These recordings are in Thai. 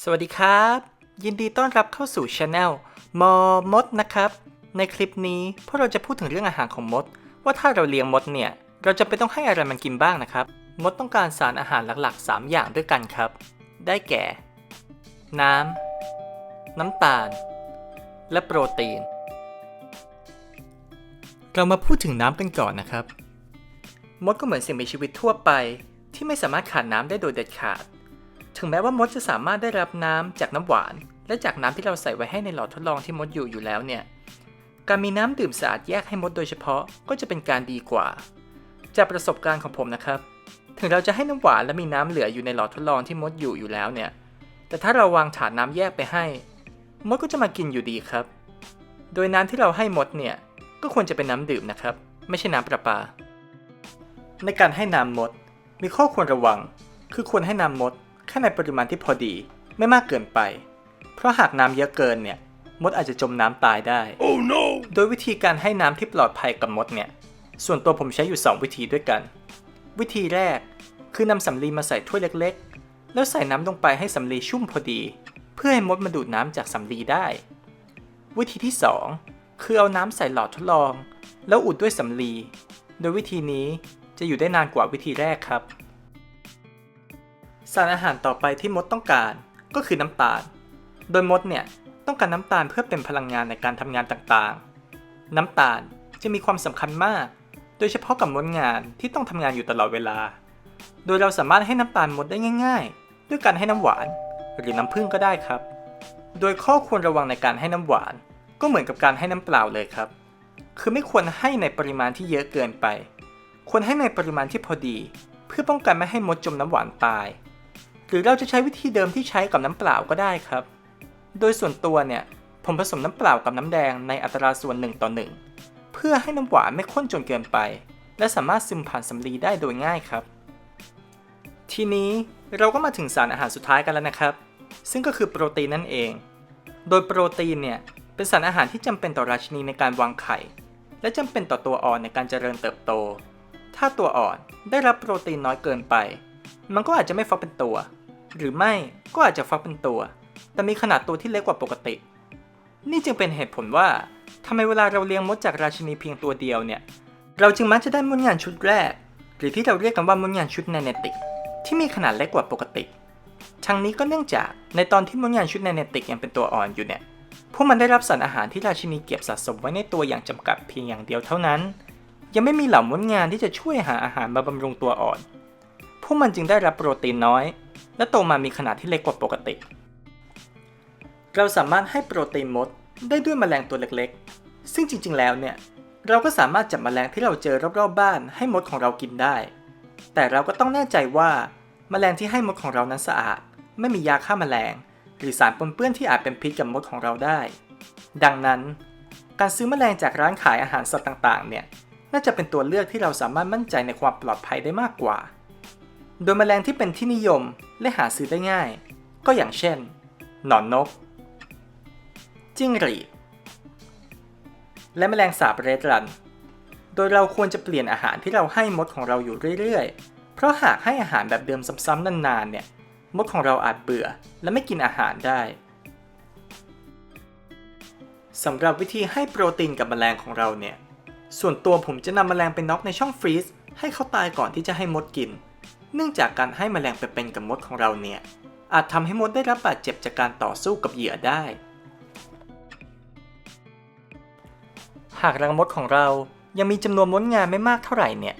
สวัสดีครับ ยินดีต้อนรับเข้าสู่ช anel มอมดนะครับ ในคลิปนี้พวกเราจะพูดถึงเรื่องอาหารของมด ว่าถ้าเราเลี้ยงมดเนี่ย เราจะเป็นต้องให้อะไรมันกินบ้างนะครับ มดต้องการสารอาหารหลักๆ 3 อย่างด้วยกันครับ ได้แก่ น้ำ น้ำตาล และโปรตีน เรามาพูดถึงน้ำกันก่อนนะครับ มดก็เหมือนสิ่งมีชีวิตทั่วไป ที่ไม่สามารถขาดน้ำได้โดยเด็ดขาด ถึงแม้ว่ามดจะสามารถได้รับน้ำจากน้ำหวาน และจากน้ำที่เราใส่ไว้ให้ในหลอดทดลองที่มดอยู่อยู่แล้วเนี่ย การมีน้ำดื่มสะอาดแยกให้มดโดยเฉพาะก็จะเป็นการดีกว่า จากประสบการณ์ของผมนะครับ ถึงเราจะให้น้ำหวานและมีน้ำเหลืออยู่ในหลอดทดลองที่มดอยู่อยู่แล้วเนี่ย แต่ถ้าเราวางถาดน้ำแยกไปให้ มดก็จะมากินอยู่ดีครับ โดยน้ำที่เราให้มดเนี่ยก็ควรจะเป็นน้ำดื่มนะครับ ไม่ใช่น้ำประปา ในการให้น้ำมด มีข้อควรระวัง คือควรให้น้ำมด ค่ในปริมาณที่พอดีไม่มากเกินไป เพราะหากน้ำเยอะเกินเนี่ย มดอาจจะจมน้ำตายได้ Oh no! โดยวิธีการให้น้ำที่ปลอดภัยกับมดเนี่ย ส่วนตัวผมใช้อยู่ 2 วิธีด้วยกัน วิธีแรกคือนำสำลีมาใส่ถ้วยเล็กๆ แล้วใส่น้ำลงไปให้สำลีชุ่มพอดี เพื่อให้มดมาดูดน้ำจากสำลีได้ วิธีที่ 2 คือเอาน้ำใส่หลอดทดลอง แล้วอุดด้วยสำลี โดยวิธีนี้จะอยู่ได้นานกว่าวิธีแรกครับ สารอาหารต่อไปที่มดต้องการก็คือน้ำตาล โดยมดเนี่ยต้องการน้ำตาลเพื่อเป็นพลังงานในการทำงานต่างๆ น้ำตาลจะมีความสำคัญมาก โดยเฉพาะกับมดงานที่ต้องทำงานอยู่ตลอดเวลา โดยเราสามารถให้น้ำตาลมดได้ง่าย ๆ ด้วยการให้น้ำหวานหรือน้ำผึ้งก็ได้ครับ โดยข้อควรระวังในการให้น้ำหวาน ก็เหมือนกับการให้น้ำเปล่าเลยครับ คือไม่ควรให้ในปริมาณที่เยอะเกินไป ควรให้ในปริมาณที่พอดี เพื่อป้องกันไม่ให้มดจมน้ำหวานตาย รือเราจะใช้วิธีเดิมที่ใช้กับน้ำเปล่าก็ได้ครับ โดยส่วนตัวเนี่ยผมผสมน้ำเปล่ากับน้ำแดงในอัตราส่วน1ต่อ1 เพื่อให้น้ำหวานไม่ข้นจนเกินไป และสามารถซึมผ่านสำลีได้โดยง่ายครับ ทีนี้เราก็มาถึงสารอาหารสุดท้ายกันแล้วนะครับ ซึ่งก็คือโปรตีนนั่นเอง โดยโปรตีนเนี่ยเป็นสารอาหารที่จำเป็นต่อราชินีในการวางไข่ และจำเป็นต่อตัวอ่อนในการเจริญเติบโต ถ้าตัวอ่อนได้รับโปรตีนน้อยเกินไป มันก็อาจจะไม่ฟักเป็นตัว หรือไม่ก็อาจจะฟักเป็นตัว แต่มีขนาดตัวที่เล็กกว่าปกติ นี่จึงเป็นเหตุผลว่าทำไมเวลาเราเลี้ยงมดจากราชินีเพียงตัวเดียวเนี่ย เราจึงมักจะได้มดงานชุดแรก หรือที่เราเรียกกันว่ามดงานชุดไนเนติก ที่มีขนาดเล็กกว่าปกติทั้งนี้ก็เนื่องจากในตอนที่มดงานชุดไนเนติกยังเป็นตัวอ่อนอยู่เนี่ยพวกมันได้รับสารอาหารที่ราชินีเก็บสะสมไว้ในตัวอย่างจำกัดเพียงอย่างเดียวเท่านั้น ยังไม่มีเหล่ามดงานที่จะช่วยหาอาหารมาบำรุงตัวอ่อน วกมันจึงได้รับโปรตีนน้อย และโตมามีขนาดที่เล็กกว่าปกติ เราสามารถให้โปรตีนมดได้ด้วยแมลงตัวเล็กๆ ซึ่งจริง ๆ แล้วเนี่ย เราก็สามารถจับแมลงที่เราเจอรอบๆบ้านให้มดของเรากินได้ แต่เราก็ต้องแน่ใจว่าแมลงที่ให้มดของเรานั้นสะอาด ไม่มียาฆ่าแมลง หรือสารปนเปื้อนที่อาจเป็นพิษกับมดของเราได้ ดังนั้น การซื้อแมลงจากร้านขายอาหารสัตว์ต่างๆ เนี่ย น่าจะเป็นตัวเลือกที่เราสามารถมั่นใจในความปลอดภัยได้มากกว่า โดยแมลงที่เป็นที่นิยมและหาซื้อได้ง่าย ก็อย่างเช่น หนอนนก จิ้งหรีด และแมลงสาบเรดรัน โดยเราควรจะเปลี่ยนอาหารที่เราให้มดของเราอยู่เรื่อยๆ เพราะหากให้อาหารแบบเดิมซ้ำๆนานๆเนี่ย มดของเราอาจเบื่อและไม่กินอาหารได้สำหรับวิธีให้โปรตีนกับแมลงของเราเนี่ย ส่วนตัวผมจะนำแมลงไปน็อกในช่องฟรีซให้เขาตายก่อนที่จะให้มดกิน เนื่องจากการให้แมลงไปเป็นกับมดของเราเนี่ย อาจทำให้มดได้รับบาดเจ็บจากการต่อสู้กับเหยื่อได้ หากรังมดของเรายังมีจำนวนมดงานไม่มากเท่าไหร่เนี่ย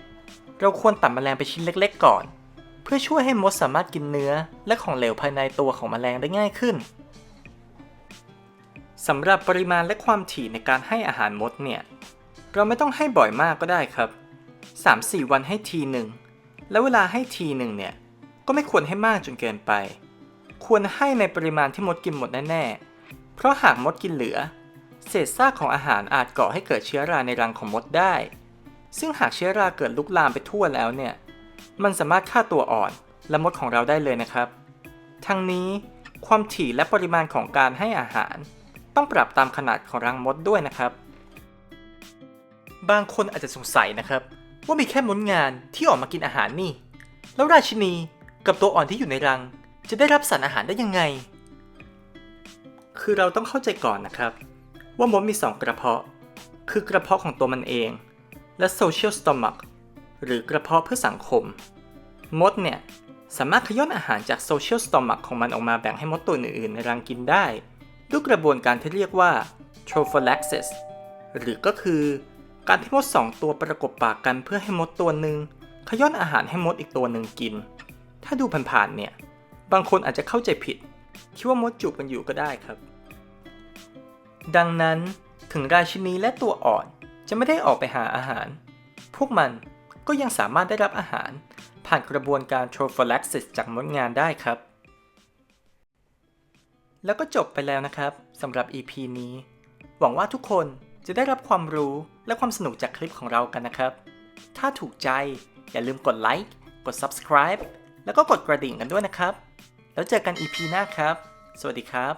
เราควรตัดแมลงไปชิ้นเล็ก ๆ ก่อน เพื่อช่วยให้มดสามารถกินเนื้อและของเหลวภายในตัวของแมลงได้ง่ายขึ้นสำหรับปริมาณและความถี่ในการให้อาหารมดเนี่ย เราไม่ต้องให้บ่อยมากก็ได้ครับ 3-4 วันให้ทีหนึ่ง แล้วเวลาให้ทีหนึ่งเนี่ย ก็ไม่ควรให้มากจนเกินไป ควรให้ในปริมาณที่มดกินหมดแน่ๆ เพราะหากมดกินเหลือ เศษซากของอาหารอาจก่อให้เกิดเชื้อราในรังของมดได้ ซึ่งหากเชื้อราเกิดลุกลามไปทั่วแล้วเนี่ย มันสามารถฆ่าตัวอ่อนและมดของเราได้เลยนะครับ ทั้งนี้ความถี่และปริมาณของการให้อาหาร ต้องปรับตามขนาดของรังมดด้วยนะครับ บางคนอาจจะสงสัยนะครับ ว่ามีแค่มดงานที่ออกมากินอาหารนี่ แล้วราชินีกับตัวอ่อนที่อยู่ในรัง จะได้รับสารอาหารได้ยังไง คือเราต้องเข้าใจก่อนนะครับ ว่ามดมี 2 กระเพาะ คือกระเพาะของตัวมันเอง และ social stomach หรือกระเพาะเพื่อสังคม มดเนี่ย สามารถขย้อนอาหารจาก social stomach ของมันออกมาแบ่งให้มดตัวอื่นๆในรังกินได้ ด้วยกระบวนการที่เรียกว่า trophallaxis หรือก็คือ การที่มดสองตัวประกบปากกันเพื่อให้มดตัวหนึ่งขย้อนอาหารให้มดอีกตัวหนึ่งกิน ถ้าดูผ่านๆเนี่ย บางคนอาจจะเข้าใจผิด คิดว่ามดจูบกันอยู่ก็ได้ครับ ดังนั้นถึงราชินีและตัวอ่อนจะไม่ได้ออกไปหาอาหาร พวกมันก็ยังสามารถได้รับอาหาร ผ่านกระบวนการ trophallaxis จากมดงานได้ครับ แล้วก็จบไปแล้วนะครับสำหรับ EP นี้ หวังว่าทุกคน จะได้รับความรู้และความสนุกจากคลิปของเรากันนะครับ ถ้าถูกใจอย่าลืมกดไลค์ กด subscribe แล้วก็กดกระดิ่งกันด้วยนะครับ แล้วเจอกัน EP หน้าครับ สวัสดีครับ